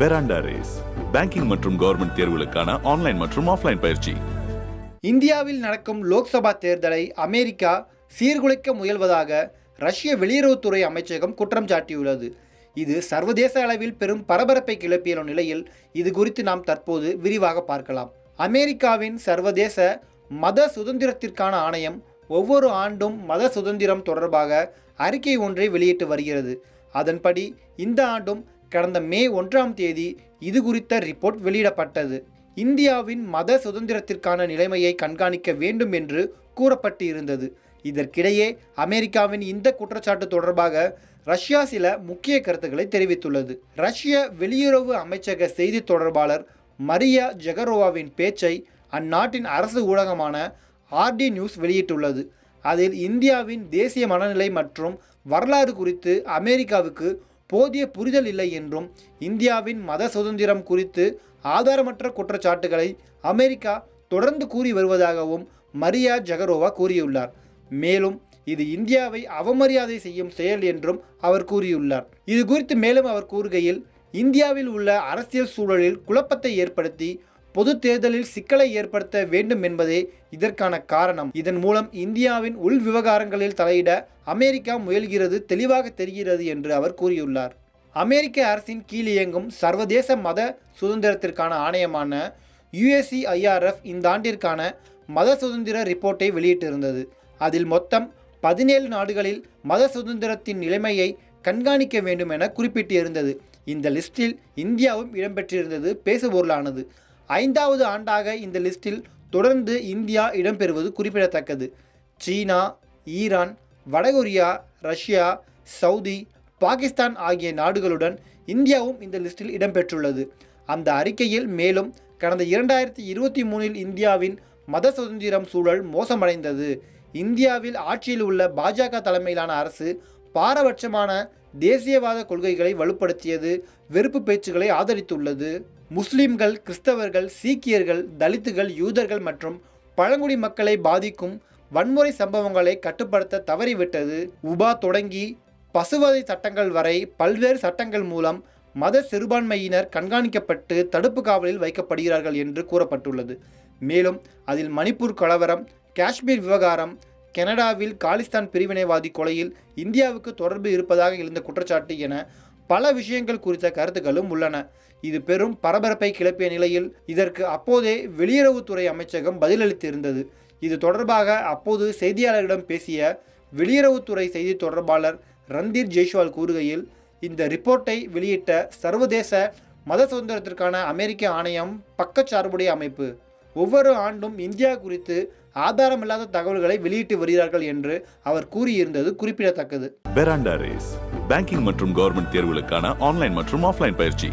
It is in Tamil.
பெராண்டா ரேஸ் பேங்கிங் மற்றும் கவர்மெண்ட் தேர்வுகளுக்கான ஆன்லைன் மற்றும் ஆஃப்லைன் பயிற்சி. இந்தியாவில் நடக்கும் லோக்சபா தேர்தலை அமெரிக்கா சீர்குலைக்க முயல்வதாக ரஷ்ய வெளியுறவுத்துறை அமைச்சகம் குற்றம் சாட்டியுள்ளது. இது சர்வதேச அளவில் பெரும் பரபரப்பை கிளப்பியுள்ள நிலையில் இது குறித்து நாம் தற்போது விரிவாக பார்க்கலாம். அமெரிக்காவின் சர்வதேச மத சுதந்திரத்திற்கான ஆணையம் ஒவ்வொரு ஆண்டும் மத சுதந்திரம் தொடர்பாக அறிக்கை ஒன்றை வெளியிட்டு வருகிறது. அதன்படி இந்த ஆண்டும் கடந்த மே ஒன்றாம் தேதி இது குறித்த ரிப்போர்ட் வெளியிடப்பட்டது. இந்தியாவின் மத சுதந்திரத்திற்கான நிலைமையை கண்காணிக்க வேண்டும் என்று கூறப்பட்டு இருந்தது இதற்கிடையே அமெரிக்காவின் இந்த குற்றச்சாட்டு தொடர்பாக ரஷ்யா சில முக்கிய கருத்துக்களை தெரிவித்துள்ளது. ரஷ்ய வெளியுறவு அமைச்சக செய்தி தொடர்பாளர் மரியா ஜெகரோவாவின் பேச்சை அந்நாட்டின் அரசு ஊடகமான ஆர்டி நியூஸ் வெளியிட்டுள்ளது. அதில் இந்தியாவின் தேசிய மனநிலை மற்றும் வரலாறு குறித்து அமெரிக்காவுக்கு போதிய புரிதல் இல்லை என்றும் இந்தியாவின் மத சுதந்திரம் குறித்து ஆதாரமற்ற குற்றச்சாட்டுகளை அமெரிக்கா தொடர்ந்து கூறி வருவதாகவும் மரியா ஜெகரோவா கூறியுள்ளார். மேலும் இது இந்தியாவை அவமரியாதை செய்யும் செயல் என்றும் அவர் கூறியுள்ளார். இது குறித்து மேலும் அவர் கூறுகையில் இந்தியாவில் உள்ள அரசியல் சூழலில் குழப்பத்தை ஏற்படுத்தி பொது தேர்தலில் சிக்கலை ஏற்படுத்த வேண்டும் என்பதே இதற்கான காரணம். இதன் மூலம் இந்தியாவின் உள் விவகாரங்களில் தலையிட அமெரிக்கா முயல்கிறது தெளிவாக தெரிகிறது என்று அவர் கூறியுள்ளார். அமெரிக்க அரசின் கீழ் இயங்கும் சர்வதேச மத சுதந்திரத்திற்கான ஆணையமான யுஎஸ்சிஐஆர்எஃப் இந்த ஆண்டிற்கான மத சுதந்திர ரிப்போர்ட்டை வெளியிட்டிருந்தது. அதில் மொத்தம் பதினேழு நாடுகளில் மத சுதந்திரத்தின் நிலைமையை கண்காணிக்க வேண்டும் என குறிப்பிட்டிருந்தது. இந்த லிஸ்டில் இந்தியாவும் இடம்பெற்றிருந்தது பேசுபொருளானது. ஐந்தாவது ஆண்டாக இந்த லிஸ்டில் தொடர்ந்து இந்தியா இடம்பெறுவது குறிப்பிடத்தக்கது. சீனா ஈரான் வடகொரியா ரஷ்யா சவுதி பாகிஸ்தான் ஆகிய நாடுகளுடன் இந்தியாவும் இந்த லிஸ்டில் இடம்பெற்றுள்ளது. அந்த அறிக்கையில் மேலும் கடந்த இரண்டாயிரத்தி இருபத்தி மூணில் இந்தியாவின் மத சுதந்திரம் சூழல் மோசமடைந்தது. இந்தியாவில் ஆட்சியில் உள்ள பாஜக தலைமையிலான அரசு பாரபட்சமான தேசியவாத கொள்கைகளை வலுப்படுத்தியது வெறுப்பு பேச்சுகளை ஆதரித்துள்ளது. முஸ்லிம்கள் கிறிஸ்தவர்கள் சீக்கியர்கள் தலித்துகள் யூதர்கள் மற்றும் பழங்குடி மக்களை பாதிக்கும் வன்முறை சம்பவங்களை கட்டுப்படுத்த தவறிவிட்டது. உபா தொடங்கி பசுவதை சட்டங்கள் வரை பல்வேறு சட்டங்கள் மூலம் மத சிறுபான்மையினர் கண்காணிக்கப்பட்டு தடுப்பு காவலில் வைக்கப்படுகிறார்கள் என்று கூறப்பட்டுள்ளது. மேலும் அதில் மணிப்பூர் கலவரம் காஷ்மீர் விவகாரம் கனடாவில் காலிஸ்தான் பிரிவினைவாதி கொலையில் இந்தியாவுக்கு தொடர்பு இருப்பதாக எழுந்த குற்றச்சாட்டு என பல விஷயங்கள் குறித்த கருத்துக்களும் உள்ளன. இது பெரும் பரபரப்பை கிளப்பிய நிலையில் இதற்கு அப்போதே வெளியுறவுத்துறை அமைச்சகம் பதிலளித்திருந்தது. இது தொடர்பாக அப்போது செய்தியாளர்களிடம் பேசிய வெளியுறவுத்துறை செய்தி தொடர்பாளர் ரந்தீர் ஜெய்ஷ்வால் கூறுகையில் இந்த ரிப்போர்ட்டை வெளியிட்ட சர்வதேச மத சுதந்திரத்திற்கான அமெரிக்க ஆணையம் பக்கச்சார்புடைய அமைப்பு. ஒவ்வொரு ஆண்டும் இந்தியா குறித்து ஆதாரமில்லாத தகவல்களை வெளியிட்டு வருகிறார்கள் என்று அவர் கூறியிருந்தது குறிப்பிடத்தக்கது. பெராண்டா ரேஸ் பேங்கிங் மற்றும் கவர்மெண்ட் தேர்வுகளுக்கான ஆன்லைன் மற்றும் ஆஃப்லைன் பயிற்சி.